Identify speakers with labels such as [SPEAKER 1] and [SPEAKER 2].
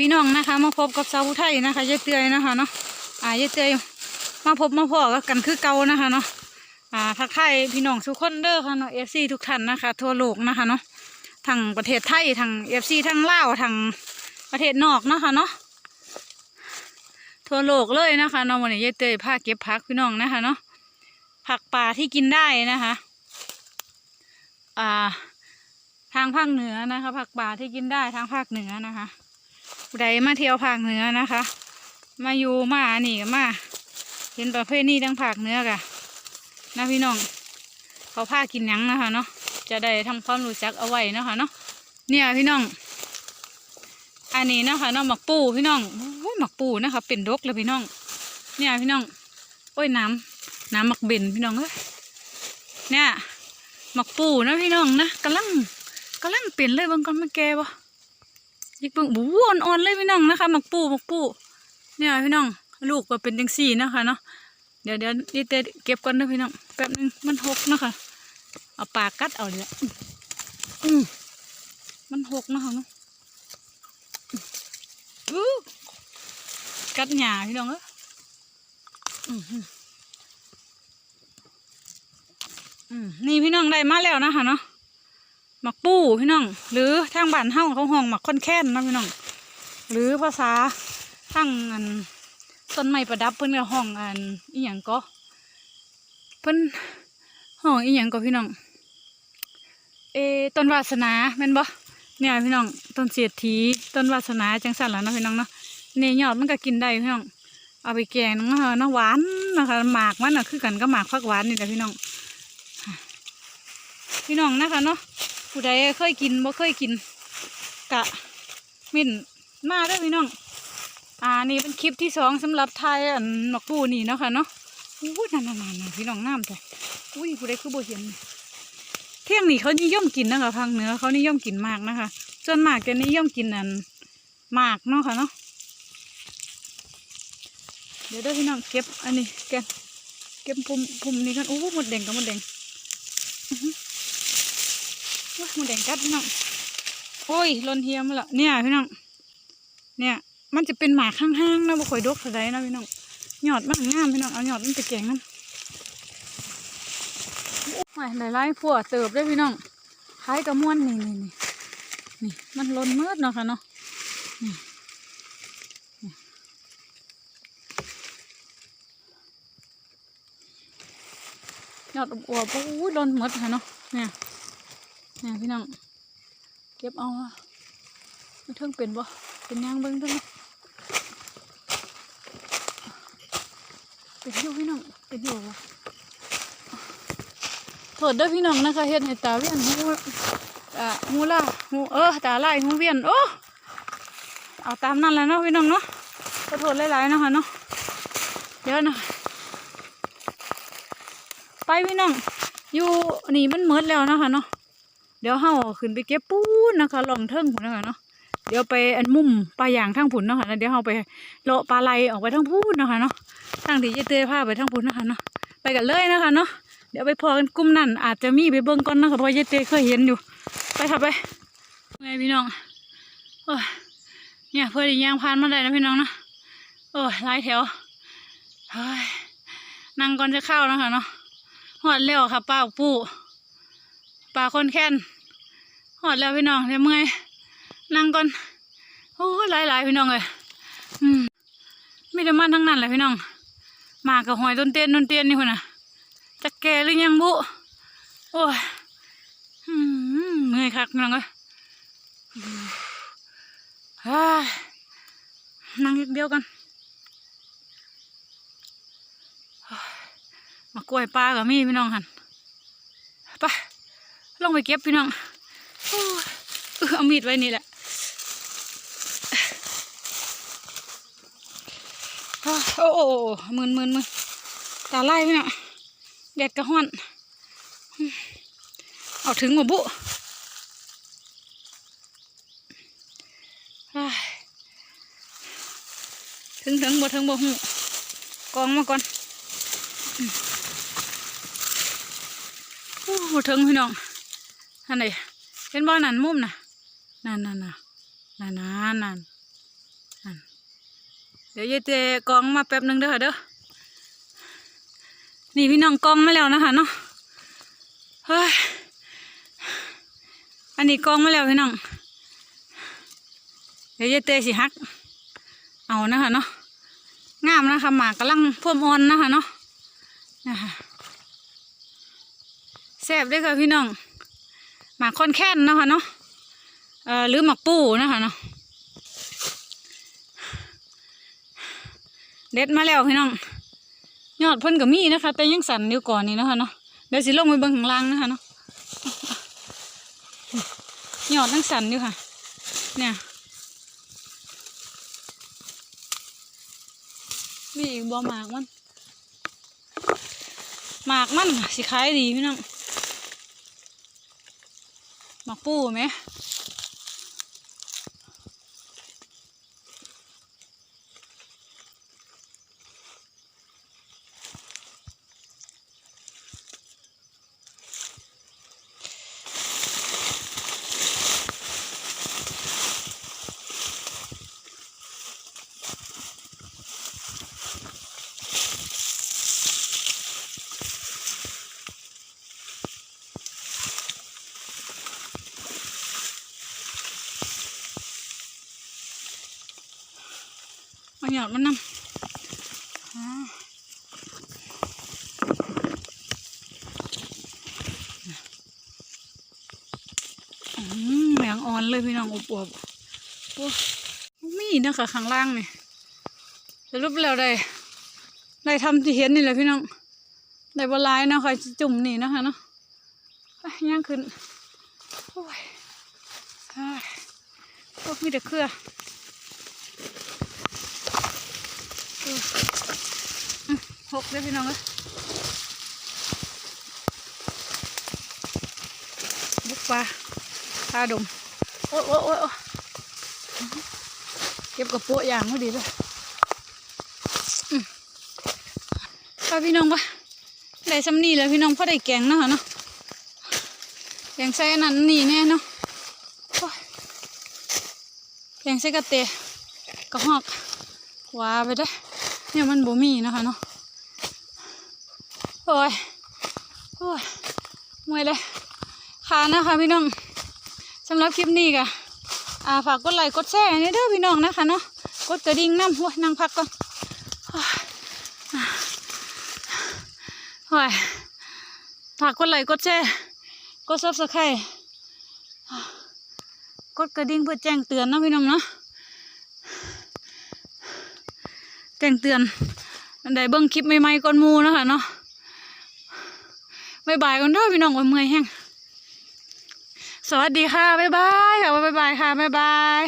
[SPEAKER 1] พี่น้องนะคะมาพบกับสาวผู้ไทยนะคะยายเตยนะคะเนาะอ่ายายเตยมาพบมาพอกันคือเก่านะคะเนาะอ่าทักทยพี่น้องทุกคนเด้อค่ะเนาะเอฟซีทุกท่านนะคะ ทั่วโลกนะคะเนาะทางประเทศไทยทางเอฟซีทั้งลาวทางประเทศนอกนะคะเนาะทั่วโลกเลยนะคะเนาะวันนี้ยายเตยพาเก็บผักพี่น้องนะคะเนาะผักป่าที่กินได้นะคะอ่าทางภาคเหนือนะคะผักป่าที่กินได้ทางภาคเหนือนะคะ ใดมาเที่ยวภาคเหนือนะคะ มาอยู่มาหนีมา เห็นประเภทนี้ทางภาคเหนือกะนะพี่น้อง เขาพากินยังนะคะเนาะ จะได้ทำความรู้จักเอาไว้นะคะเนาะ เนี่ยพี่น้อง อันนี้นะคะเนาะหมักปูพี่น้องโอ้ยหมักปูนะคะเป็นดกเลยพี่น้อง เนี่ยพี่น้อง โอ้ยน้ำน้ำหมักเบนพี่น้องเอ้ย เนี่ยหมักปูนะพี่น้องนะกำลังกำลังเปลี่ยนเลยบางคนมาแก่บ่ ยิกเบิ่งบูอ่อนๆเลยพี่น้องนะคะหมักปูหมักปูเนี่ยพี่น้องลูกก็เป็นจังสี่นะคะเนาะเดี๋ยวเดี๋ยวนี่เตเก็บก่อนนะพี่น้องแป๊บนึงมันหกนะคะเอาปากกัดเอาเลยอืมมันหกนะคะเนาะอู้กัดหยาพี่น้องเอออืมนี่พี่น้องได้มาแล้วนะคะเนาะ หมักปูพี่น้อง หรือทางบ้านเฮาเขาห้องหมักค่อนแค้นนะพี่น้อง หรือภาษาทางอันต้นไม้ประดับเพิ่นก็ห้องอันอีหยังก็เพิ่นห้องอีหยังก็พี่น้อง เอต้นวาสนาแม่นบ่เนี่ยพี่น้องต้นเสียดถีต้นวาสนาจังสั่นล่ะเนะพี่น้องเนาะเนี่ยยอดมันก็กินได้พี่น้องเอาไปแกงเนาะหวานนะคะหมากมันน่ะคือกันก็หมากฟักหวานนี่แหละพี่น้องพี่น้องนะคะเนาะ ผู้ใดเคยกินบ่เคยกิน กะมิ่นมาเด้อพี่น้อง อ่านี่เป็นคลิปที่สองสำหรับไทยอันหมกปูนี่เนาะค่ะเนาะอู้นั่นนันพี่น้องน้ำแต่อุ้ยผู้ใดคือบ่เห็น เที่ยงนี่เขานิยมกินนะคะพังเหนือเขานิยมกินมากนะคะส่วนมากจะนิยมกินอันมากเนาะค่ะเนาะเดี๋ยวเด้อพี่น้องเก็บอันนี้แกเก็บปุ่มปุ่มนี้กันอู้หมดแดงกับหมดแดง ว้าหมูแดงกัดพี่น้องโอ้ยลนเทียมละเนี่ยพี่น้องเนี่ย มันจะเป็นหมาข้างๆนะบ่ค่อยดกเท่าใดนะพี่น้องหยอดมันงามพี่น้องเอาหยอดมันไปแกงนั่นโอ้ยหลายๆพวเติบเลยพี่น้องคล้ายกับม้วนนี่นี่นี่นี่มันลนเมืดเนาะค่ะเนาะนี่นี่หยอดอวบๆโอ้ยลนเมืดค่ะเนาะเนี่ย นี่ยพี่น้องเก็บเอาอะมันเทิงเป็นบ่เป็นยางเบิ้งเทิงเป็นอยู่พี่น้องเป็นอยู่บ่โทษเด้อพี่น้องนะคะเฮ็ดให้ตาเวียนหูอ่าหูล่าหูเออตาลายหูเวียนโอ้เอาตามนั่นแหละเนาะพี่น้องเนาะขอโทษหลายๆนะคะเนาะเดี๋ยวนะไปพี่น้องอยู่นี่มันหมดแล้วนะคะเนาะ เดี๋ยวเฮาขึ้นไปเก็บปูนนะคะลองเทิงผุนนะคะเนาะเดี๋ยวไปอันมุมปลาย่างทางผุนเนาะค่ะเดี๋ยวเฮาไปเลาะปลาไหลออกไปทางพูนนะคะเนาะทางที่จะเตยพาไปทางพูนนะคะเนาะไปกันเลยนะคะเนาะเดี๋ยวไปพอกันกลุ่มนั่นอาจจะมีไปเบิ่งก่อนนะคะเพราะว่าเยเตยเคยเห็นอยู่ ไปค่ะไปไงพี่น้องโอ้ยเนี่ยเพื่อนย่างพานมาได้นะพี่น้องนะโอ้ยหลายแถวเฮ้ยนั่งก่อนจะเข้านะคะเนาะหอดเร็วค่ะป้าปูปลาคนแค้น หอดแล้วพี่น้องเดี๋ยวเมื่อยนั่งก่อนโอ้หลายหลายพี่น้องเลยอืมมีแต่มันทั้งนั้นแหละพี่น้องมากับหอยต้นเตี้ยนต้นเตี้ยนนี่คนน่ะจะแก่หรือยังบุโอ้ยเมื่อยคักพี่น้องเลยนั่งเดียวกันมากล้วยปลากับมีพี่น้องหันไปลงไปเก็บพี่น้อง เออเอามีดไว้นี่แหละโอ้โอ้โอ้มืนมืนมืนตาไล่พี่น้องแดดกระห้อนเอาถึงหมบุอ้ยถึงถึงบ่ถึงบ่หูกองมาก่อนโอ้ถึงพี่น้องอันไหน เป็นบ่อนั่นมุมน่ะนั่นนั่นน่ะนั่นนั่นนั่นเดี๋ยวยายเตยกองมาแป๊บหนึงเด้อเด้อนี่พี่น้องกองมาแล้วนะคะเนาะเฮ้ยอันนี้กองมาแล้วพี่น้อง เดี๋ยวยายเตยสิฮัก เอานะคะเนาะงามนะคะหมากกำลังพ่วมอ่อนนะคะเนาะนะคะแซ่บด้วยค่ะพี่น้อง หมากคอนแค้นนะคะเนาะเอ่อหรือหมักปูนะคะเนาะเด็ดมาแล้วพี่น้องยอดเพิ่นก็มีนะคะ แต่ยังสั่นอยู่ก่อนนี่นะคะเนาะเดี๋ยวสิลงไปเบิ่งข้างล่างนะคะเนาะยอดยังสั่นอยู่ค่ะ เนี่ยมีอีกบัวหมากมันหมากมันน่ะสิขายดีพี่น้อง หมากปูไหม เอาหยอดมันนำอ่าอืมแมงอ่อนเลยพี่น้องอบอวบๆโอ้มีนะคะข้างล่างนี่สรุปแล้วได้ได้ทำที่เห็นนี่แหละพี่น้องได้บลายนะค่ะจุ่มนี่นะคะเนาะย่างขึ้นโอ้ยใช่พวกมีแต่เครือ หกเลยพี่น้องเอ้ยบุกปลาปลาดมโอ้โอ้โอ้เก็บกระปุกอย่างไม่ดีเลยอืมไปพี่น้องปะได้ซ้ำนี่แล้วพี่น้องพอได้แกงเนาะเนาะแกงใส่อันนั้นนี่แน่เนาะแกงใส่กระเตะกระหอกว้าไปได้ เนี่ยมันบ่มีนะคะเนาะโอ้ยโอ้ยมื่อยเลยค่ะนะคะพี่น้องสำหรับคลิปนี้ก็อ่าฝากกดไลค์กดแชร์ให้เด้อพี่น้องนะคะเนาะกดกระดิ่งน้ำโอ้ยนั่งพักก่อนโอ้ยฝากกดไลค์กดแชร์กดซับสไครต์กดกระดิ่งเพื่อแจ้งเตือนนะพี่น้องเนาะ แจ้งเตือนอันใดเบิ้งคลิปใหม่ๆก่อนมูนะคะเนาะบายบายกันเด้อพี่น้องโอ้ยเมื่อยแห้งสวัสดีค่ะบายบายค่ะบายบายค่ะบายบาย